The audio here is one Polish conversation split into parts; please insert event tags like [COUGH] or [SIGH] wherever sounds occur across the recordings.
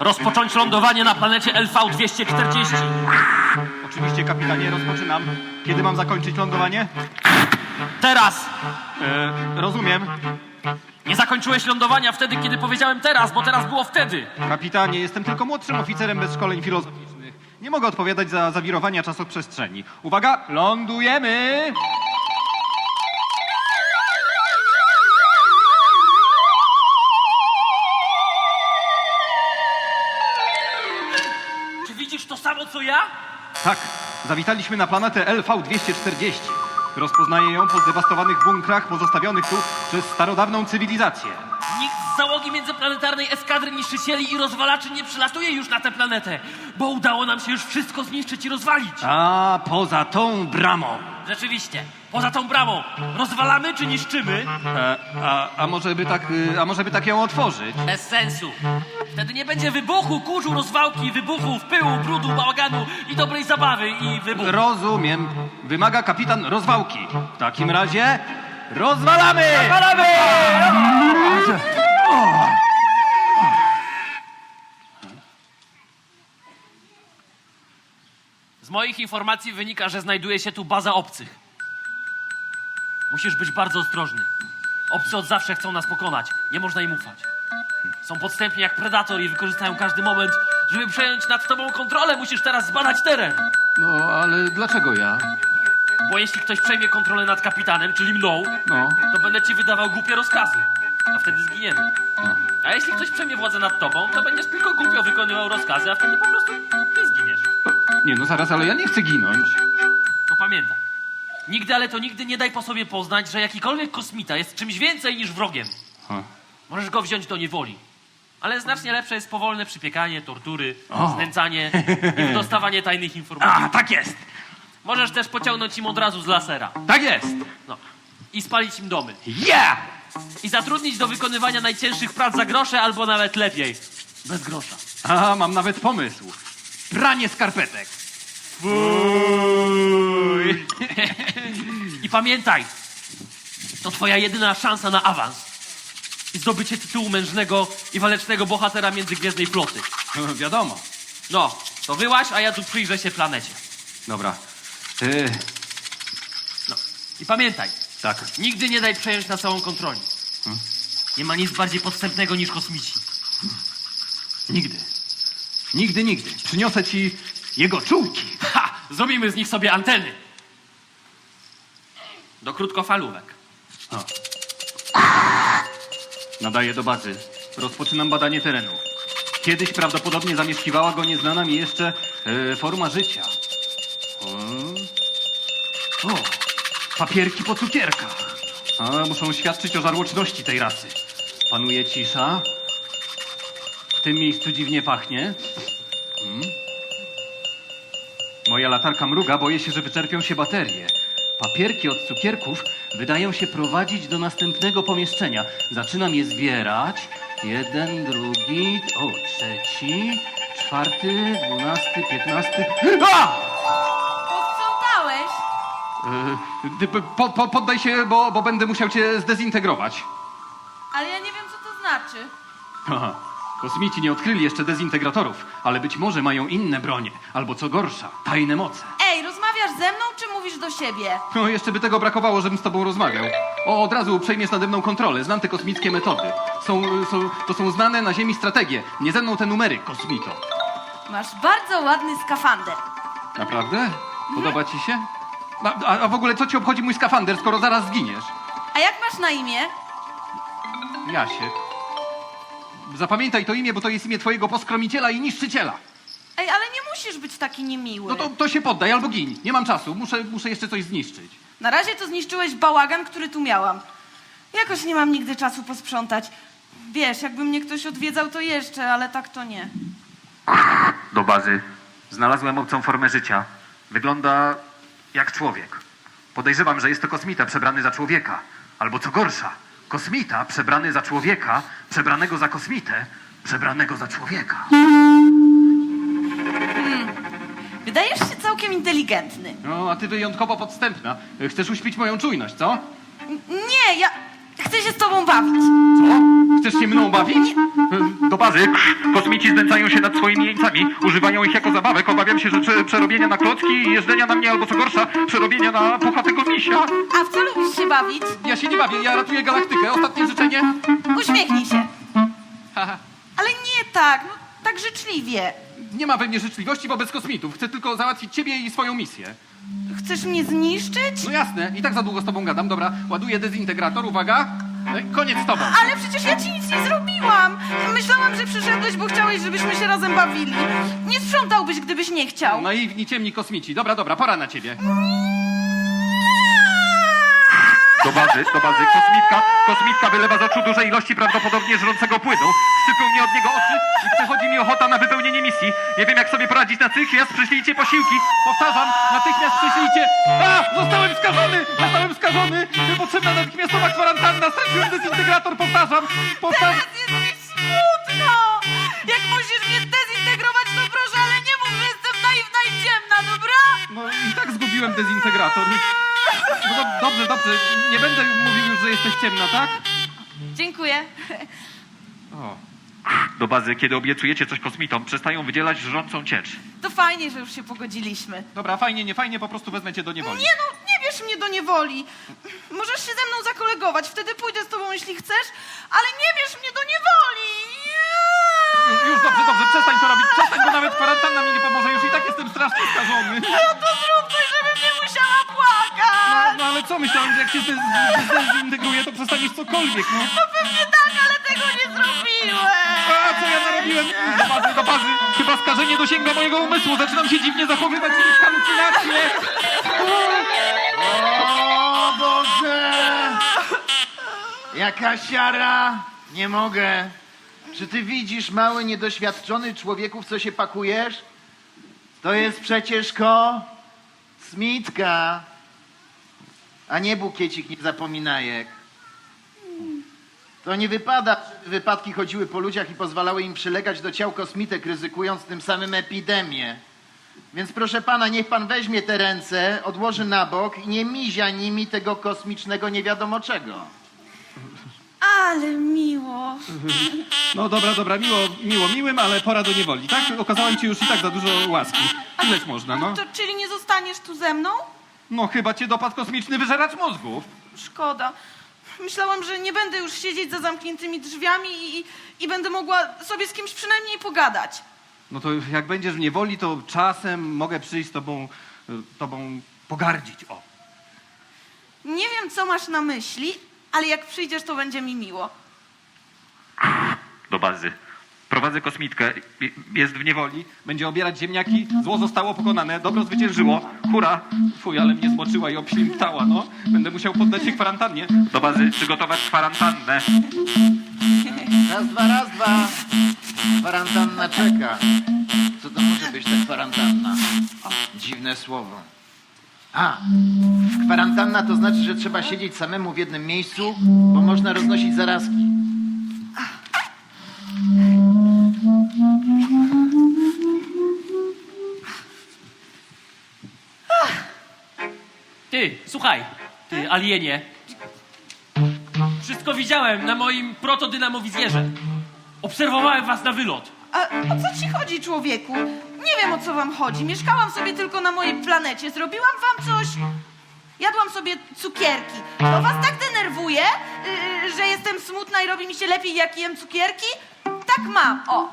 Rozpocząć lądowanie na planecie LV-240. Oczywiście, kapitanie, rozpoczynam. Kiedy mam zakończyć lądowanie? Teraz! E, rozumiem. Nie zakończyłeś lądowania wtedy, kiedy powiedziałem teraz, bo teraz było wtedy. Kapitanie, jestem tylko młodszym oficerem bez szkoleń filozoficznych. Nie mogę odpowiadać za zawirowania czasoprzestrzeni. Uwaga, lądujemy! Czy widzisz to samo, co ja? Tak, zawitaliśmy na planetę LV-240. Rozpoznaję ją po zdewastowanych bunkrach pozostawionych tu przez starodawną cywilizację. Nikt z załogi międzyplanetarnej eskadry niszczycieli i rozwalaczy nie przylatuje już na tę planetę, bo udało nam się już wszystko zniszczyć i rozwalić. A poza tą bramą. Rzeczywiście, poza tą bramą, rozwalamy czy niszczymy? E, a, a, może by tak, y, a może by tak ją otworzyć? Bez sensu. Wtedy nie będzie wybuchu, kurzu, rozwałki, wybuchów, pyłu, brudu, bałaganu i dobrej zabawy i wybuchu. Rozumiem. Wymaga kapitan rozwałki. W takim razie rozwalamy! Rozwalamy! Z moich informacji wynika, że znajduje się tu baza obcych. Musisz być bardzo ostrożny. Obcy od zawsze chcą nas pokonać. Nie można im ufać. Są podstępni jak predator i wykorzystają każdy moment, żeby przejąć nad tobą kontrolę. Musisz teraz zbadać teren. No, ale dlaczego ja? Bo jeśli ktoś przejmie kontrolę nad kapitanem, czyli mną, No. to będę ci wydawał głupie rozkazy. A wtedy zginiemy. A jeśli ktoś przejmie władzę nad tobą, to będziesz tylko głupio wykonywał rozkazy, a wtedy po prostu. Nie, no zaraz, ale ja nie chcę ginąć. To pamiętaj. Nigdy, ale to nigdy nie daj po sobie poznać, że jakikolwiek kosmita jest czymś więcej niż wrogiem. Ha. Możesz go wziąć do niewoli. Ale znacznie lepsze jest powolne przypiekanie, tortury, O. znęcanie i [LAUGHS] dostawanie tajnych informacji. A, tak jest! Możesz też pociągnąć im od razu z lasera. Tak jest! No. I spalić im domy. Ja! I zatrudnić do wykonywania najcięższych prac za grosze, albo nawet lepiej. Bez grosza. A, mam nawet pomysł. Pranie skarpetek. [LAUGHS] I pamiętaj, to twoja jedyna szansa na awans. I zdobycie tytułu mężnego i walecznego bohatera międzygwiezdnej floty. [LAUGHS] Wiadomo. No, to wyłaś, a ja tu przyjrzę się planecie. Dobra. Ty, No. I pamiętaj, tak. nigdy nie daj przejąć na całą kontroli. Nie ma nic bardziej podstępnego niż kosmici. Nigdy. Nigdy, nigdy. Przyniosę ci jego czułki. Ha! Zrobimy z nich sobie anteny. Do krótkofalówek. Nadaję do bazy. Rozpoczynam badanie terenu. Kiedyś prawdopodobnie zamieszkiwała go nieznana mi jeszcze e, forma życia. O, o, papierki po cukierkach. A, muszą świadczyć o żarłoczności tej rasy. Panuje cisza. W tym miejscu dziwnie pachnie. Hmm. Moja latarka mruga, boję się, że wyczerpią się baterie. Papierki od cukierków wydają się prowadzić do następnego pomieszczenia. Zaczynam je zbierać. Jeden, drugi, o, trzeci, czwarty, dwunasty, piętnasty. A! Posprzątałeś? Ty, po, po, poddaj się, bo, bo będę musiał cię zdezintegrować. Ale ja nie wiem, co to znaczy. Aha. Kosmici nie odkryli jeszcze dezintegratorów, ale być może mają inne bronie, albo co gorsza, tajne moce. Ej, rozmawiasz ze mną, czy mówisz do siebie? No, jeszcze by tego brakowało, żebym z tobą rozmawiał. O, od razu przejmiesz nade mną kontrolę. Znam te kosmickie metody. Są, są, to są znane na Ziemi strategie. Nie ze mną te numery, kosmito. Masz bardzo ładny skafander. Naprawdę? Podoba ci się? A, a, a w ogóle co ci obchodzi mój skafander, skoro zaraz zginiesz? A jak masz na imię? Jasiek. Zapamiętaj to imię, bo to jest imię twojego poskromiciela i niszczyciela. Ej, ale nie musisz być taki niemiły. No to, to się poddaj albo gin. Nie mam czasu. Muszę, muszę jeszcze coś zniszczyć. Na razie to zniszczyłeś bałagan, który tu miałam. Jakoś nie mam nigdy czasu posprzątać. Wiesz, jakby mnie ktoś odwiedzał, to jeszcze, ale tak to nie. do bazy. Znalazłem obcą formę życia. Wygląda jak człowiek. Podejrzewam, że jest to kosmita przebrany za człowieka. Albo co gorsza, kosmita przebrany za człowieka, przebranego za kosmitę, przebranego za człowieka. Wydajesz się całkiem inteligentny. No, a ty wyjątkowo podstępna. Chcesz uśpić moją czujność, co? Nie, ja chcę się z tobą bawić. Co? Chcesz się mną bawić? Do bazy. Kosmici znęcają się nad swoimi jeńcami. Używają ich jako zabawek. Obawiam się, że prze- przerobienia na klocki i jeżdżenia na mnie, albo co gorsza, przerobienia na puchatego misia. A w co lubisz się bawić? Ja się nie bawię, ja ratuję galaktykę. Ostatnie życzenie? Uśmiechnij się. Ale nie tak, no tak życzliwie. Nie ma we mnie życzliwości wobec kosmitów. Chcę tylko załatwić ciebie i swoją misję. Chcesz mnie zniszczyć? No jasne, i tak za długo z tobą gadam. Dobra, ładuję dezintegrator, uwaga. No i koniec z tobą. Ale przecież ja ci nic nie zrobiłam. Myślałam, że przyszedłeś, bo chciałeś, żebyśmy się razem bawili. Nie sprzątałbyś, gdybyś nie chciał. Naiwni, ciemni kosmici. Dobra, dobra, pora na ciebie. Bazy, do bazy. Kosmitka, kosmitka wylewa z oczu duże ilości prawdopodobnie żrącego płynu. Szczypią mnie od niego oczy i przechodzi mi ochota na wypełnienie misji. Nie wiem, jak sobie poradzić natychmiast. Przyślijcie posiłki. Powtarzam, natychmiast przyślijcie. A! Zostałem skażony! Zostałem skażony! Potrzebna natychmiastowa kwarantanna. Straciłem dezintegrator, powtarzam. Powtarzam. Teraz jest mi smutno. Jak musisz mnie dezintegrować, to proszę, ale nie mów, że jestem naiwna i ciemna, dobra? No i tak zgubiłem dezintegrator. No do, dobrze, dobrze. Nie będę mówił już, że jesteś ciemna, tak? Dziękuję. O. Do bazy, kiedy obiecujecie coś kosmitom, przestają wydzielać żrącą ciecz. To fajnie, że już się pogodziliśmy. Dobra, fajnie, nie fajnie, po prostu wezmę cię do niewoli. Nie no, nie bierz mnie do niewoli. Możesz się ze mną zakolegować, wtedy pójdę z tobą, jeśli chcesz, ale nie bierz mnie do niewoli. Już, już, dobrze, dobrze, przestań to robić, przestań, bo nawet kwarantanna mi nie pomoże, już i tak jestem strasznie skażony. No to zrób coś, musiała płakać. No ale co, myślałem, że jak się zdezintegruję, to przestaniesz cokolwiek, no. No pewnie tak, ale tego nie zrobiłem. A co ja narobiłem? Do bazy, do bazy. Chyba skażenie dosięga mojego umysłu. Zaczynam się dziwnie zachowywać i halucynacje. O Boże! Jaka siara! Nie mogę. Czy ty widzisz, mały, niedoświadczony człowieku, w co się pakujesz? To jest przecież ko... Smitka. A nie bukiecik niezapominajek. To nie wypada, żeby wypadki chodziły po ludziach i pozwalały im przylegać do ciał kosmitek, ryzykując tym samym epidemię. Więc proszę pana, niech pan weźmie te ręce, odłoży na bok i nie mizia nimi tego kosmicznego nie wiadomo czego. Ale miło. No dobra, dobra, miło, miło miłym, ale pora do niewoli, tak? Okazałem ci już i tak za dużo łaski. Ileż można, no? To czyli nie zostaniesz tu ze mną? No chyba cię dopadł kosmiczny wyżeracz mózgów. Szkoda. Myślałam, że nie będę już siedzieć za zamkniętymi drzwiami i, i będę mogła sobie z kimś przynajmniej pogadać. No to jak będziesz w niewoli, to czasem mogę przyjść z tobą, y, tobą pogardzić, o. Nie wiem, co masz na myśli, ale jak przyjdziesz, to będzie mi miło. Do bazy. Prowadzę kosmitkę. Jest w niewoli. Będzie obierać ziemniaki, zło zostało pokonane, dobro zwyciężyło. Hura! Fuj, ale mnie zmoczyła i obślimtała, no. Będę musiał poddać się kwarantannie. Do bazy przygotować kwarantannę. Raz, dwa, raz, dwa. Kwarantanna czeka. Co to może być ta kwarantanna? Dziwne słowo. A, kwarantanna to znaczy, że trzeba siedzieć samemu w jednym miejscu, bo można roznosić zarazki. Ty, słuchaj, ty alienie. Wszystko widziałem na moim protodynamowizjerze. Obserwowałem was na wylot. A o co ci chodzi, człowieku? Nie wiem, o co wam chodzi. Mieszkałam sobie tylko na mojej planecie. Zrobiłam wam coś... Jadłam sobie cukierki. To was tak denerwuje, yy, że jestem smutna i robi mi się lepiej, jak jem cukierki? Tak mam, o.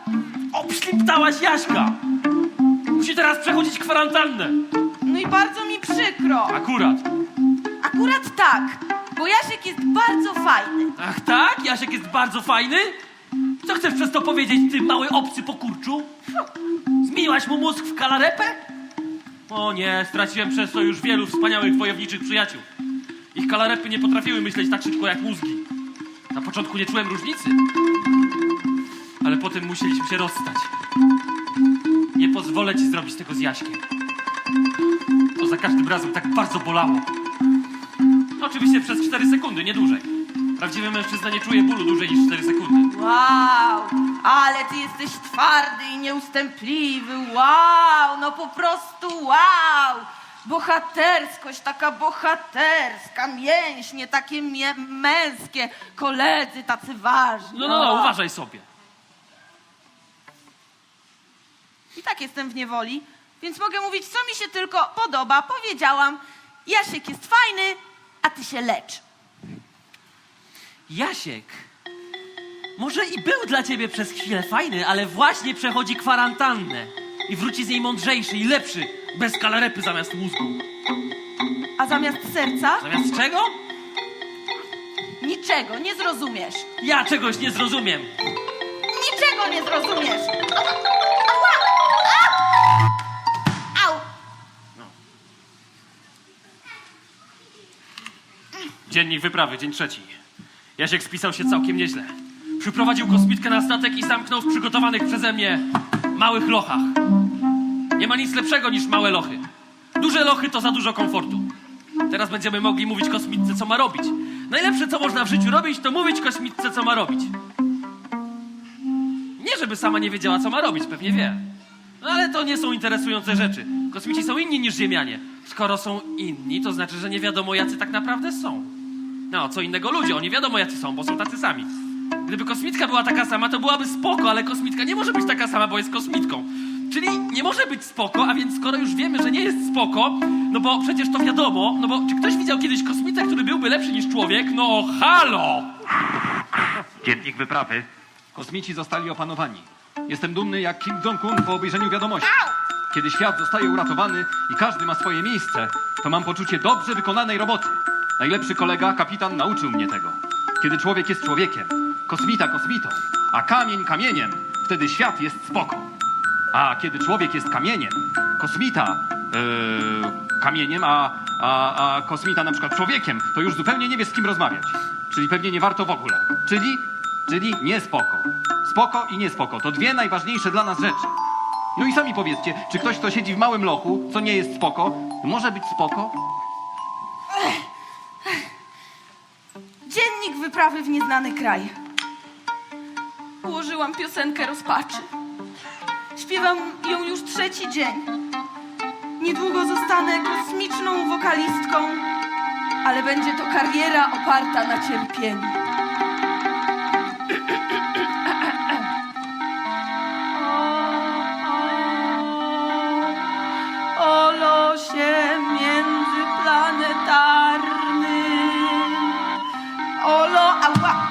Obśliptałaś Jaśka. Musi teraz przechodzić kwarantannę. I bardzo mi przykro. Akurat. Akurat tak, bo Jasiek jest bardzo fajny. Ach tak? Jasiek jest bardzo fajny? Co chcesz przez to powiedzieć, ty mały obcy pokurczu? Zmieniłaś mu mózg w kalarepę? O nie, straciłem przez to już wielu wspaniałych wojowniczych przyjaciół. Ich kalarepy nie potrafiły myśleć tak szybko jak mózgi. Na początku nie czułem różnicy. Ale potem musieliśmy się rozstać. Nie pozwolę ci zrobić tego z Jaśkiem. To za każdym razem tak bardzo bolało. oczywiście przez 4 sekundy, nie dłużej. Prawdziwy mężczyzna nie czuje bólu dłużej niż 4 sekundy. Wow, ale ty jesteś twardy i nieustępliwy. Wow, no po prostu wow. Bohaterskość, taka bohaterska, mięśnie takie mie- męskie, koledzy tacy ważni. No, no, no, uważaj sobie. I tak jestem w niewoli, więc mogę mówić, co mi się tylko podoba. Powiedziałam, Jasiek jest fajny, a ty się lecz. Jasiek, może i był dla ciebie przez chwilę fajny, ale właśnie przechodzi kwarantannę. I wróci z niej mądrzejszy i lepszy, bez kalarepy zamiast mózgu. A zamiast serca Zamiast czego? niczego nie zrozumiesz. Ja czegoś nie zrozumiem. Niczego nie zrozumiesz. Dziennik wyprawy, dzień trzeci. Jasiek spisał się całkiem nieźle. Przyprowadził kosmitkę na statek i zamknął w przygotowanych przeze mnie małych lochach. Nie ma nic lepszego niż małe lochy. Duże lochy to za dużo komfortu. Teraz będziemy mogli mówić kosmitce, co ma robić. Najlepsze, co można w życiu robić, to mówić kosmitce, co ma robić. Nie, żeby sama nie wiedziała, co ma robić, pewnie wie. No ale to nie są interesujące rzeczy. Kosmici są inni niż Ziemianie. Skoro są inni, to znaczy, że nie wiadomo, jacy tak naprawdę są. No, co innego ludzie, oni wiadomo, jacy są, bo są tacy sami. Gdyby kosmitka była taka sama, to byłaby spoko, ale kosmitka nie może być taka sama, bo jest kosmitką. Czyli nie może być spoko, a więc skoro już wiemy, że nie jest spoko, no bo przecież to wiadomo, no bo czy ktoś widział kiedyś kosmitę, który byłby lepszy niż człowiek? No halo! Dziennik wyprawy. Kosmici zostali opanowani. Jestem dumny jak Kim Jong-un po obejrzeniu wiadomości. Kiedy świat zostaje uratowany i każdy ma swoje miejsce, to mam poczucie dobrze wykonanej roboty. Najlepszy kolega, kapitan, nauczył mnie tego. Kiedy człowiek jest człowiekiem, kosmita kosmitą, a kamień kamieniem, wtedy świat jest spoko. A kiedy człowiek jest kamieniem, kosmita yy, kamieniem, a, a, a kosmita na przykład człowiekiem, to już zupełnie nie wie z kim rozmawiać. Czyli pewnie nie warto w ogóle. Czyli, czyli nie spoko. Spoko i niespoko to dwie najważniejsze dla nas rzeczy. No i sami powiedzcie, czy ktoś, kto siedzi w małym lochu, co nie jest spoko, może być spoko? Wyprawy w nieznany kraj. Ułożyłam piosenkę rozpaczy. Śpiewam ją już trzeci dzień. Niedługo zostanę kosmiczną wokalistką, ale będzie to kariera oparta na cierpieniu. Ała!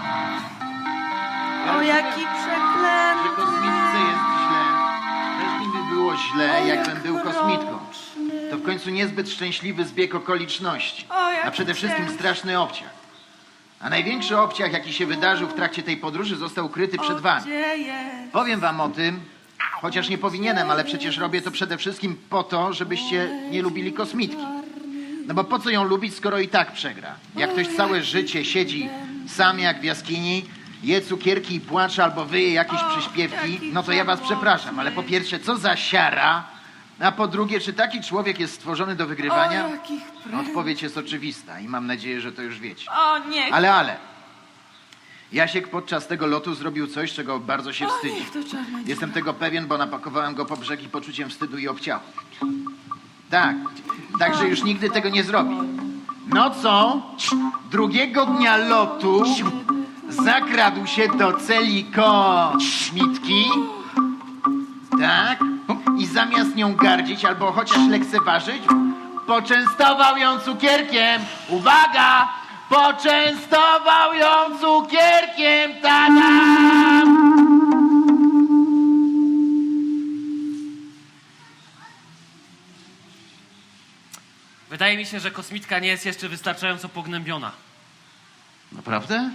O, jaki Że przeklęty! kosmitce jest źle. Też mi by było źle, O, jakbym jak był kosmitką. To w końcu niezbyt szczęśliwy zbieg okoliczności. O, A przede wszystkim straszny obciach. A największy obciach, jaki się wydarzył w trakcie tej podróży, został ukryty przed wami. Powiem wam o tym, chociaż nie powinienem, ale przecież robię to przede wszystkim po to, żebyście nie lubili kosmitki. No bo po co ją lubić, skoro i tak przegra? Jak ktoś całe życie siedzi sam jak w jaskini, je cukierki i płacze albo wyje jakieś O, przyśpiewki, no to ja was przepraszam, ale po pierwsze, co za siara, a po drugie, czy taki człowiek jest stworzony do wygrywania? O, jakich pre... Odpowiedź jest oczywista i mam nadzieję, że to już wiecie. O, nie. Ale, ale. Jasiek podczas tego lotu zrobił coś, czego bardzo się wstydzi. Jestem tego pewien, bo napakowałem go po brzegi poczuciem wstydu i obciachu. Tak, także już nigdy tego nie zrobi. Nocą drugiego dnia lotu zakradł się do celi kosmitki. Tak, i zamiast nią gardzić albo chociaż lekceważyć, poczęstował ją cukierkiem. Uwaga! Poczęstował ją cukierkiem! Tadam! Wydaje mi się, że kosmitka nie jest jeszcze wystarczająco pognębiona. Naprawdę?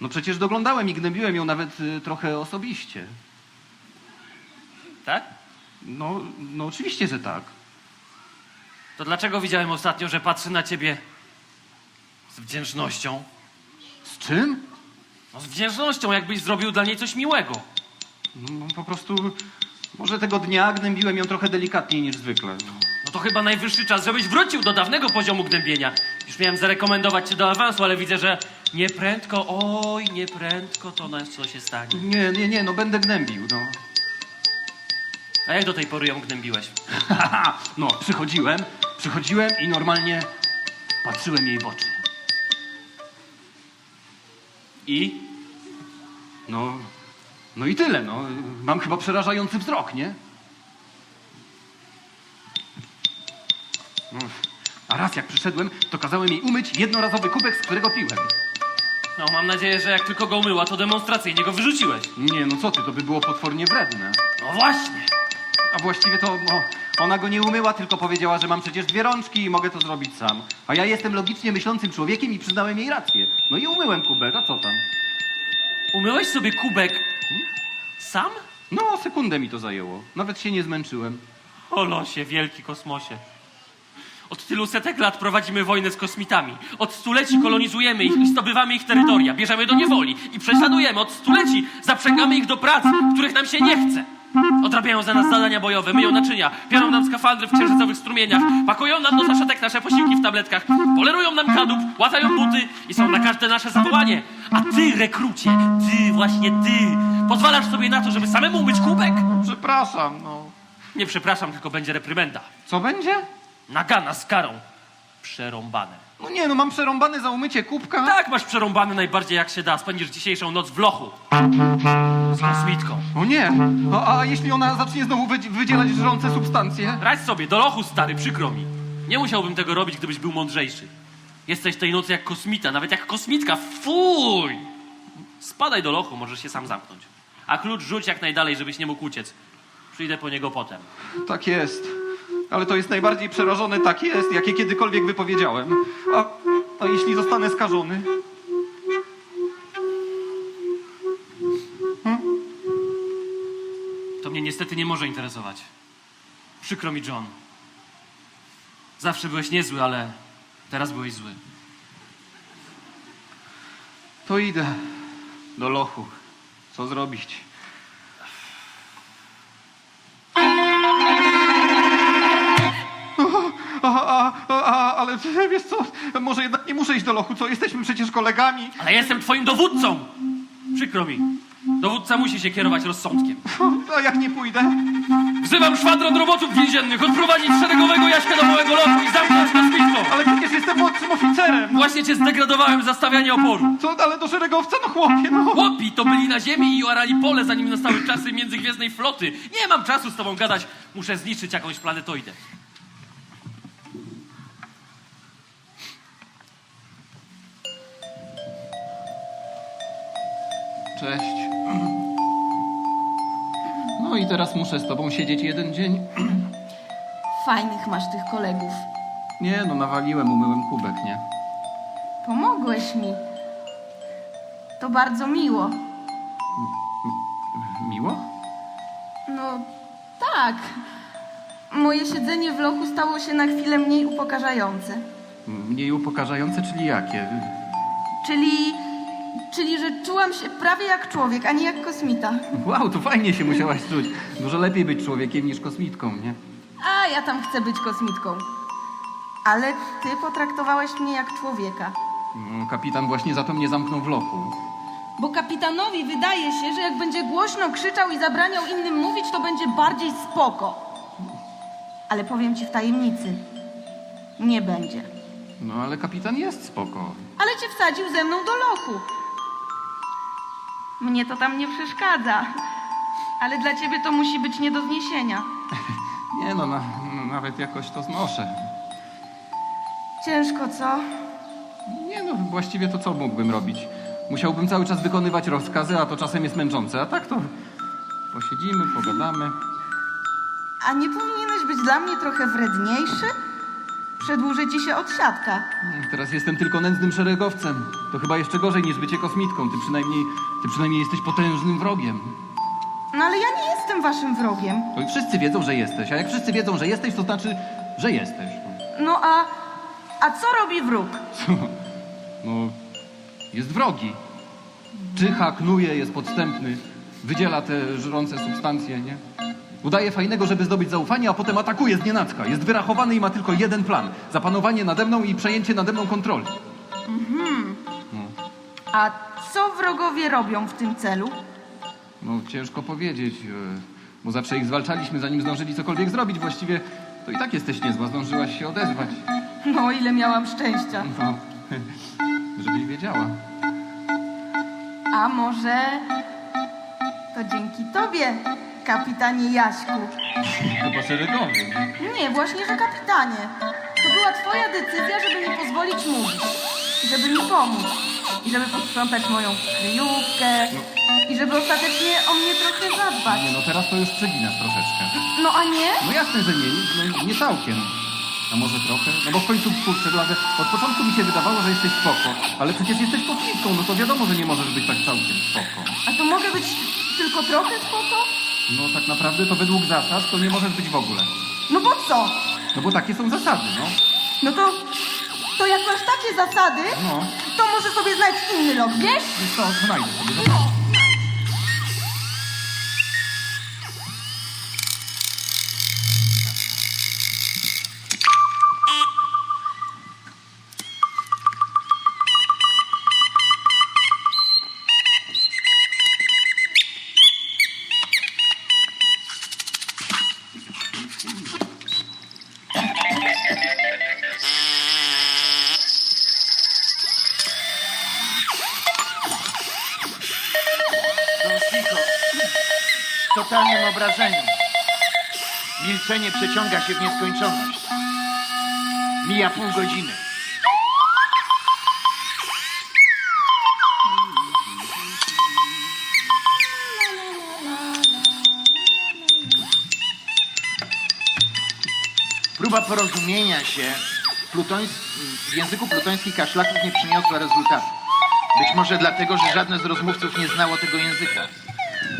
No przecież doglądałem i gnębiłem ją nawet y, trochę osobiście. Tak? No, no oczywiście, że tak. To dlaczego widziałem ostatnio, że patrzy na ciebie z wdzięcznością? Z czym? No z wdzięcznością, jakbyś zrobił dla niej coś miłego. No, po prostu, może tego dnia gnębiłem ją trochę delikatniej niż zwykle. No to chyba najwyższy czas, żebyś wrócił do dawnego poziomu gnębienia. Już miałem zarekomendować cię do awansu, ale widzę, że nieprędko, oj, nieprędko to na co się stanie. Nie, nie, nie, no będę gnębił, no. A jak do tej pory ją gnębiłeś? Haha, [LAUGHS] no, przychodziłem, przychodziłem i normalnie patrzyłem jej w oczy. I? No, no i tyle, no. Mam chyba przerażający wzrok, nie? A raz jak przyszedłem, to kazałem jej umyć jednorazowy kubek, z którego piłem. No, mam nadzieję, że jak tylko go umyła, to demonstracyjnie go wyrzuciłeś. Nie, no co ty, to by było potwornie wredne. No właśnie. A właściwie to no, ona go nie umyła, tylko powiedziała, że mam przecież dwie rączki i mogę to zrobić sam. A ja jestem logicznie myślącym człowiekiem i przyznałem jej rację. No i umyłem kubek, a co tam? Umyłeś sobie kubek sam? No, sekundę mi to zajęło. Nawet się nie zmęczyłem. O losie, wielki kosmosie. Od tylu setek lat prowadzimy wojnę z kosmitami. Od stuleci kolonizujemy ich i zdobywamy ich terytoria. Bierzemy do niewoli i prześladujemy. Od stuleci zaprzęgamy ich do prac, których nam się nie chce. Odrabiają za nas zadania bojowe, myją naczynia, pianą nam skafandry w księżycowych strumieniach, pakują nam do zaszetek nasze posiłki w tabletkach, polerują nam kadłub, łatają buty i są na każde nasze zawołanie. A ty, rekrucie, ty, właśnie ty, pozwalasz sobie na to, żeby samemu umyć kubek? Przepraszam, no. Nie przepraszam, tylko będzie reprymenda. Co będzie? Nagana z karą. Przerąbane. No nie, no mam przerąbane za umycie kubka. Tak, masz przerąbane najbardziej jak się da. Spędzisz dzisiejszą noc w lochu. Z kosmitką. O nie, a, a jeśli ona zacznie znowu wydzi- wydzielać żrące substancje? Radź sobie, do lochu, stary, przykro mi. Nie musiałbym tego robić, gdybyś był mądrzejszy. Jesteś tej nocy jak kosmita, nawet jak kosmitka. Fuj! Spadaj do lochu, możesz się sam zamknąć. A klucz rzuć jak najdalej, żebyś nie mógł uciec. Przyjdę po niego potem. Tak jest. Ale to jest najbardziej przerażone tak jest, jakie kiedykolwiek wypowiedziałem. A, a jeśli zostanę skażony? To mnie niestety nie może interesować. Przykro mi, John. Zawsze byłeś niezły, ale teraz byłeś zły. To idę do lochu. Co zrobić? Ale [LAUGHS] wiesz co, może jednak nie muszę iść do lochu, co? Jesteśmy przecież kolegami. Ale jestem twoim dowódcą! Przykro mi. Dowódca musi się kierować rozsądkiem. [LAUGHS] A jak nie pójdę? Wzywam szwadron robotów więziennych, odprowadzić szeregowego Jaśka do małego lochu i zamknąć kosmitką! Ale przecież jestem młodszym oficerem. Właśnie cię zdegradowałem za stawianie oporu. Co, ale do szeregowca, no chłopie, no. Chłopi to byli na ziemi i orali pole, zanim nastały czasy międzygwiezdnej floty. Nie mam czasu z tobą gadać, muszę zniszczyć jakąś planetoidę. Cześć. No i teraz muszę z tobą siedzieć jeden dzień. Fajnych masz tych kolegów. Nie, no nawaliłem, umyłem kubek, nie? Pomogłeś mi. To bardzo miło. Miło? No tak. Moje siedzenie w lochu stało się na chwilę mniej upokarzające. Mniej upokarzające, czyli jakie? Czyli. Czyli, że czułam się prawie jak człowiek, a nie jak kosmita. Wow, to fajnie się musiałaś czuć. Dużo lepiej być człowiekiem niż kosmitką, nie? A ja tam chcę być kosmitką. Ale ty potraktowałeś mnie jak człowieka. No, Kapitan właśnie za to mnie zamknął w lochu. Bo kapitanowi wydaje się, że jak będzie głośno krzyczał i zabraniał innym mówić, to będzie bardziej spoko. Ale powiem ci w tajemnicy. Nie będzie. No ale kapitan jest spoko. Ale cię wsadził ze mną do lochu. Mnie to tam nie przeszkadza. Ale dla ciebie to musi być nie do zniesienia. [LAUGHS] Nie no, na, nawet jakoś to znoszę. Ciężko, co? Nie no, właściwie to co mógłbym robić? Musiałbym cały czas wykonywać rozkazy, a to czasem jest męczące. A tak to posiedzimy, pogadamy. A nie powinieneś być dla mnie trochę wredniejszy? Przedłuży ci się odsiadka. Teraz jestem tylko nędznym szeregowcem. To chyba jeszcze gorzej niż bycie kosmitką. Ty przynajmniej, ty przynajmniej jesteś potężnym wrogiem. No ale ja nie jestem waszym wrogiem. No i wszyscy wiedzą, że jesteś. A jak wszyscy wiedzą, że jesteś, to znaczy, że jesteś. No a... A co robi wróg? No, jest wrogi. Czyha, knuje, jest podstępny. Wydziela te żrące substancje, nie? Udaje fajnego, żeby zdobyć zaufanie, a potem atakuje z nienacka. Jest wyrachowany i ma tylko jeden plan. Zapanowanie nade mną i przejęcie nade mną kontroli. A co wrogowie robią w tym celu? No, ciężko powiedzieć, e, bo zawsze ich zwalczaliśmy, zanim zdążyli cokolwiek zrobić. Właściwie to i tak jesteś niezła, zdążyłaś się odezwać. No, ile miałam szczęścia. No, [LAUGHS] żebyś wiedziała. A może to dzięki tobie, kapitanie Jaśku. Chyba szeregowy. Nie, właśnie, że kapitanie. To była twoja decyzja, żeby mi pozwolić mówić. I żeby mi pomóc. I żeby posprzątać moją kryjówkę. I żeby ostatecznie o mnie trochę zadbać. Nie, no teraz to już przeginasz troszeczkę. No a nie? No jasne, że nie, no, nie całkiem. A może trochę? No bo w końcu kurczę, blady, od początku mi się wydawało, że jesteś spoko. Ale przecież jesteś kosmitką, no to wiadomo, że nie możesz być tak całkiem spoko. A to mogę być tylko trochę spoko? No tak naprawdę to według zasad to nie możesz być w ogóle. No bo co? No bo takie są zasady, no. No to... To jak masz takie zasady, No, to może sobie znaleźć inny rok, wiesz? wiesz co, znajdę sobie. Dobra. W totalnym obrażeniu. Milczenie przeciąga się w nieskończoność. Mija pół godziny. Próba porozumienia się plutońs- w języku plutońskich kaszlaków nie przyniosła rezultatu. Być może dlatego, że żadne z rozmówców nie znało tego języka.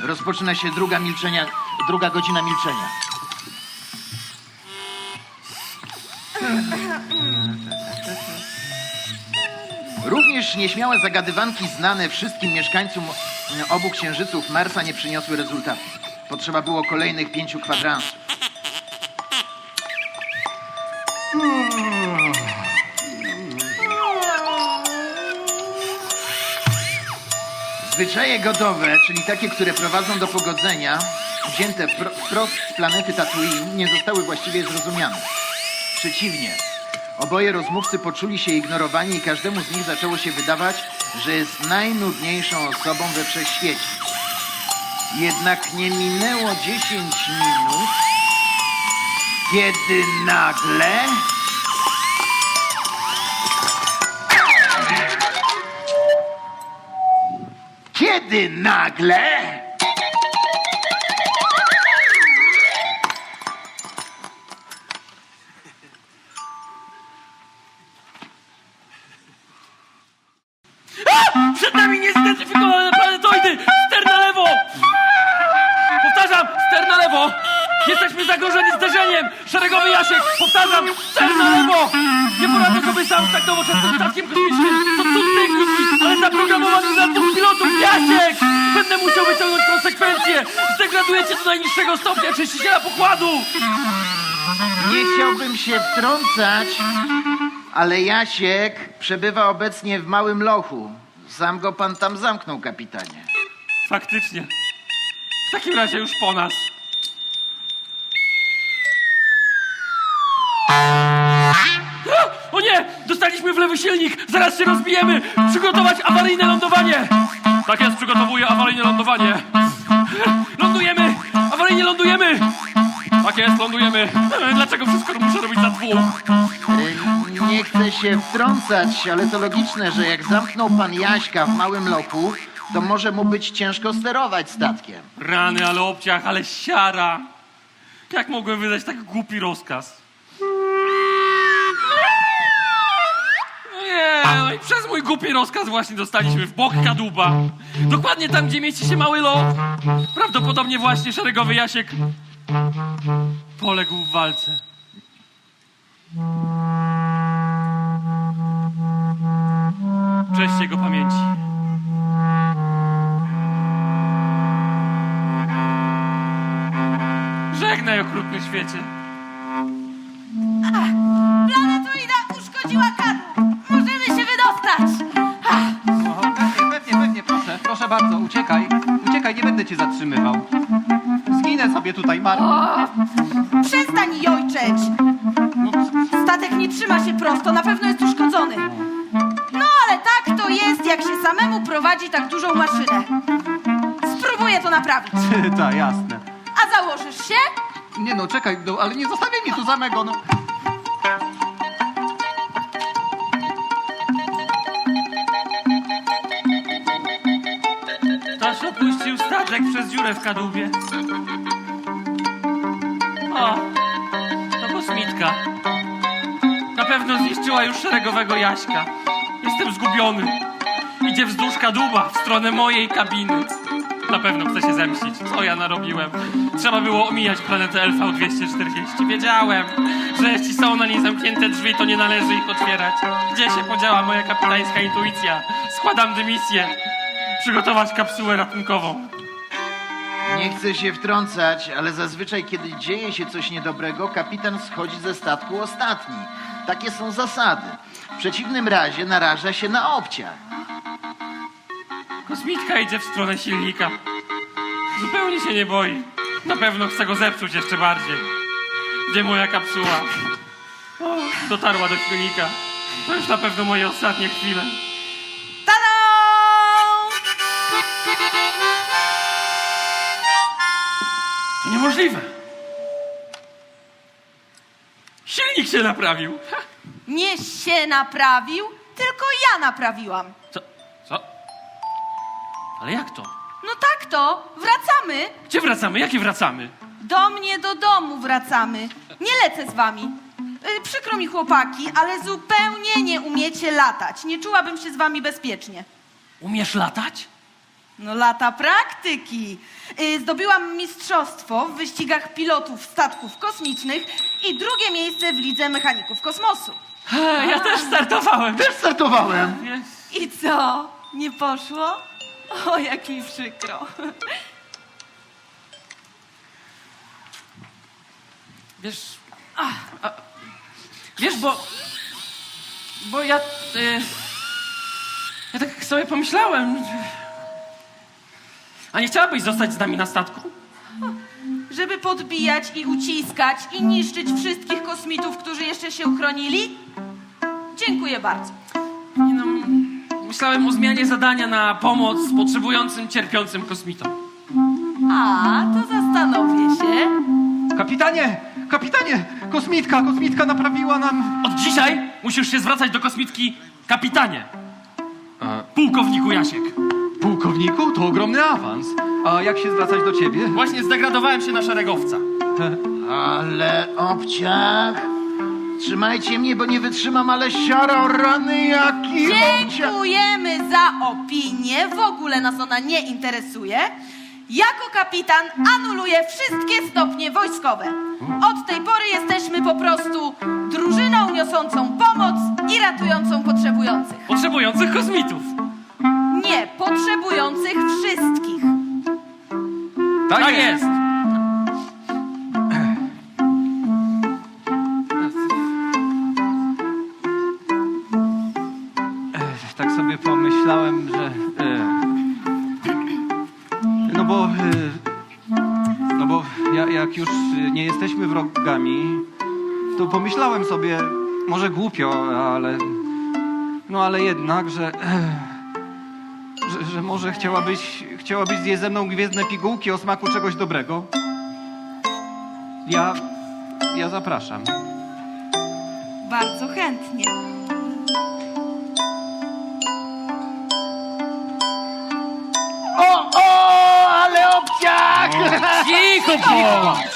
Rozpoczyna się druga milczenia, druga godzina milczenia. Również nieśmiałe zagadywanki znane wszystkim mieszkańcom obu księżyców Marsa nie przyniosły rezultatu. Potrzeba było kolejnych pięciu kwadransów. Zwyczaje godowe, czyli takie, które prowadzą do pogodzenia, wzięte wpro- wprost z planety Tatooine, nie zostały właściwie zrozumiane. Przeciwnie, oboje rozmówcy poczuli się ignorowani i każdemu z nich zaczęło się wydawać, że jest najnudniejszą osobą we wszechświecie. Jednak nie minęło 10 minut, kiedy nagle... Kiedy nagle... Przed nami niezidentyfikowane planetoidy! Ster na lewo! Powtarzam, ster na lewo! Jesteśmy zagrożeni zderzeniem! Szeregowy Jasiek! Powtarzam, ster na lewo! Nie poradzę sobie sam z tak nowoczesnym statkiem kosmicznym! To cud ale zaprogramowany dla dwóch pilotów! Jasiek! Będę musiał wyciągnąć konsekwencje! Zdegradujecie do najniższego stopnia czyściciela pokładu! Nie chciałbym się wtrącać, ale Jasiek przebywa obecnie w małym lochu. Sam go pan tam zamknął, kapitanie. Faktycznie. W takim razie już po nas. Silnik! Zaraz się rozbijemy! Przygotować awaryjne lądowanie! Tak jest, przygotowuję awaryjne lądowanie. Lądujemy! Awaryjnie lądujemy! Tak jest, lądujemy. Dlaczego wszystko muszę robić za dwóch? Y, Nie chcę się wtrącać, ale to logiczne, że jak zamknął pan Jaśka w małym lochu, to może mu być ciężko sterować statkiem. Rany, ale obciach, ale siara. Jak mogłem wydać tak głupi rozkaz? I przez mój głupi rozkaz właśnie dostaliśmy w bok kadłuba. Dokładnie tam, gdzie mieści się mały lot. Prawdopodobnie właśnie szeregowy Jasiek poległ w walce. Cześć jego pamięci. okrutny świecie. Uciekaj. Uciekaj, nie będę cię zatrzymywał. Zginę sobie tutaj, Mark. o, przestań jojczeć. Statek nie trzyma się prosto, na pewno jest uszkodzony. No ale tak to jest, jak się samemu prowadzi tak dużą maszynę. Spróbuję to naprawić. [LAUGHS] Tak, jasne. A założysz się? Nie no, czekaj, no, ale nie zostawiaj mnie tu samego, no. Opuścił statek przez dziurę w kadłubie. O, to kosmitka. Na pewno zniszczyła już szeregowego Jaśka. Jestem zgubiony. Idzie wzdłuż kadłuba w stronę mojej kabiny. Na pewno chce się zemścić. Co ja narobiłem? Trzeba było omijać planetę LV-240. Wiedziałem, że jeśli są na niej zamknięte drzwi, to nie należy ich otwierać. Gdzie się podziała moja kapitańska intuicja? Składam dymisję. Przygotować kapsułę ratunkową. Nie chcę się wtrącać, ale zazwyczaj, kiedy dzieje się coś niedobrego, kapitan schodzi ze statku ostatni. Takie są zasady. W przeciwnym razie naraża się na obciach. Kosmitka idzie w stronę silnika. Zupełnie się nie boi. Na pewno chce go zepsuć jeszcze bardziej. Gdzie moja kapsuła? O, dotarła do silnika. To już na pewno moje ostatnie chwile. To niemożliwe. Silnik się naprawił. Ha, Nie się naprawił, tylko ja naprawiłam. Co? Co? Ale jak to? No tak to, wracamy. Gdzie wracamy? Jakie wracamy? Do mnie do domu wracamy. Nie lecę z wami. Y, przykro mi chłopaki, ale zupełnie nie umiecie latać. Nie czułabym się z wami bezpiecznie. Umiesz latać? No lata praktyki. Y, zdobyłam mistrzostwo w wyścigach pilotów statków kosmicznych i drugie miejsce w lidze mechaników kosmosu. Ja też startowałem. Też startowałem. I co? Nie poszło? O, jak mi przykro. Wiesz. A, a, wiesz, bo. Bo ja. Y, ja tak sobie pomyślałem. A nie chciałabyś zostać z nami na statku? Żeby podbijać i uciskać i niszczyć wszystkich kosmitów, którzy jeszcze się uchronili? Dziękuję bardzo. Nie no, myślałem o zmianie zadania na pomoc potrzebującym, cierpiącym kosmitom. A, to zastanowię się. Kapitanie! Kapitanie! Kosmitka! Kosmitka naprawiła nam... Od dzisiaj musisz się zwracać do kosmitki kapitanie. Pułkowniku Jasiek. Pułkowniku? To ogromny awans. A jak się zwracać do ciebie? Właśnie zdegradowałem się na szeregowca. [LAUGHS] Ale obciach. Trzymajcie mnie, bo nie wytrzymam, ale siara o rany jaki obciach. Dziękujemy za opinię. W ogóle nas ona nie interesuje. Jako kapitan anuluję wszystkie stopnie wojskowe. Od tej pory jesteśmy po prostu drużyną niosącą pomoc i ratującą potrzebujących. Potrzebujących kosmitów. Nie, potrzebujących wszystkich. Tak, jest. Ech, Tak sobie pomyślałem, że... e, No bo... e, No bo ja, jak już e, nie jesteśmy wrogami, to pomyślałem sobie, może głupio, ale... No ale jednak, że... e, Że, że może chciałabyś, chciałabyś zjeść ze mną gwiezdne pigułki o smaku czegoś dobrego? Ja... Ja zapraszam. Bardzo chętnie. O, o, ale obciach! Cicho, bądź! [LAUGHS]